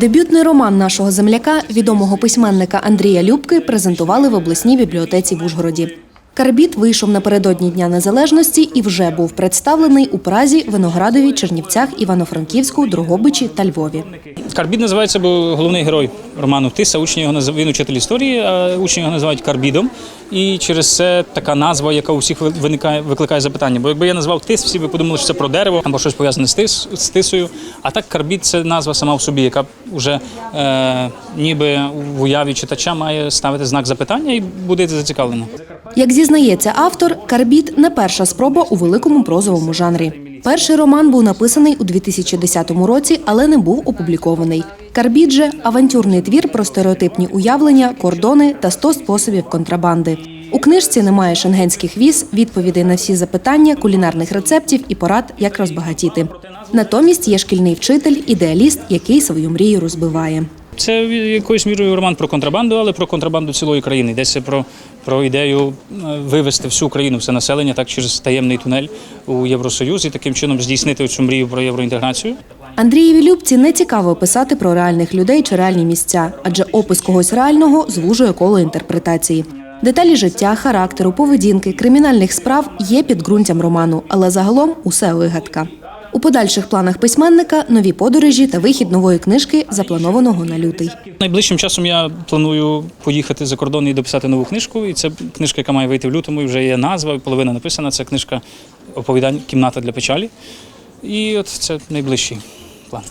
Дебютний роман нашого земляка, відомого письменника Андрія Любки, презентували в обласній бібліотеці в Ужгороді. Карбіт вийшов напередодні Дня Незалежності і вже був представлений у Празі, Виноградові, Чернівцях, Івано-Франківську, Дрогобичі та Львові. Карбід називається, бо головний герой роману Тиса. Учні його назив... він учитель історії, а учні його називають Карбідом. І через це така назва, яка у всіх виникає, викликає запитання. Бо якби я назвав Тис, всі би подумали, що це про дерево або щось пов'язане з, тис, з тисою. А так Карбід це назва сама в собі, яка вже е, ніби в уяві читача має ставити знак запитання і буде зацікавлено. Як зізнається автор, Карбіт не перша спроба у великому прозовому жанрі. Перший роман був написаний у 2010 році, але не був опублікований. Карбіт же авантюрний твір про стереотипні уявлення, кордони та 100 способів контрабанди. У книжці немає шенгенських віз, відповідей на всі запитання, кулінарних рецептів і порад, як розбагатіти. Натомість є шкільний вчитель, ідеаліст, який свою мрію розбиває. Це якоюсь мірою роман про контрабанду, але про контрабанду цілої країни. Йдеться про, про ідею е, вивести всю країну, все населення так через таємний тунель у Євросоюз і таким чином здійснити цю мрію про євроінтеграцію. Андрієві Любці не цікаво писати про реальних людей чи реальні місця, адже опис когось реального звужує коло інтерпретації. Деталі життя, характеру, поведінки, кримінальних справ є підґрунтям роману, але загалом усе вигадка. У подальших планах письменника нові подорожі та вихід нової книжки, запланованого на лютий. Найближчим часом я планую поїхати за кордон і дописати нову книжку. І це книжка, яка має вийти в лютому. і Вже є назва, половина написана. Це книжка оповідань Кімната для печалі. І от це найближчий план.